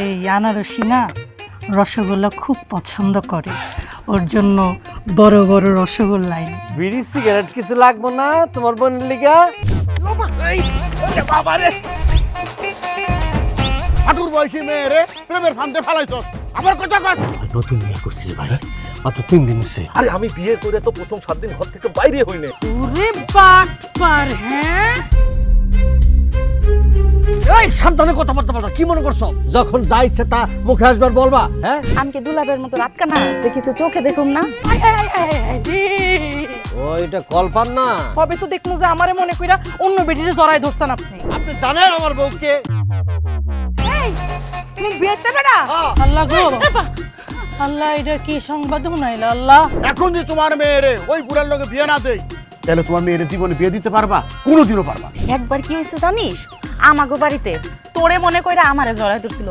এই আনারসি না রসগোল্লা খুব পছন্দ করে। ওর জন্য বড় বড় রসগোল্লাই। বিড়ি সিগারেট কিছু লাগবো না? তোমার বোনের লিগা? হাঁটুর বয়সী মেয়ে রে প্রেমের ফান্দে ফেলাইছস। আবার কথা নতুন বিয়ে করছিস ভাই মাত্র তিন দিন হচ্ছে। আরে আমি বিয়ে করে তো প্রথম সাত দিন ঘর থেকে বাইরে হইনি ওরে বাটপার হ্যাঁ? এই সাবধানে কথাবার্তা বলো কি মনে করছ? যখন যা ইচ্ছে তা মুখে আসবার বলবা হ্যাঁ? আমি কি দুলাবের মতো রাত কানা যে কিছু চোখে দেখুম না। ওইটা কল্পান না। কবে তো যে আমারে মনে কইরা অন্য বেডিরে জড়াই ধরছেন আপনি। আপনি জানেন আমার বউকে? তুমি বিয়েতে বেড়া আল্লাহ গো আল্লাহ এটা কি সংবাদ শুনাইলা আল্লাহ? এখন যে তোমার মেয়েরে ওই বুড়ার লোকে বিয়ে না দেই তাহলে তোমার মেয়ের জীবনে বিয়ে দিতে পারবা? কোনোদিনও পারবা। একবার কি হয়েছে জানিস? আমাগো বাড়িতে তোরে মনে কইরা আমারে জড়াই ধরছিল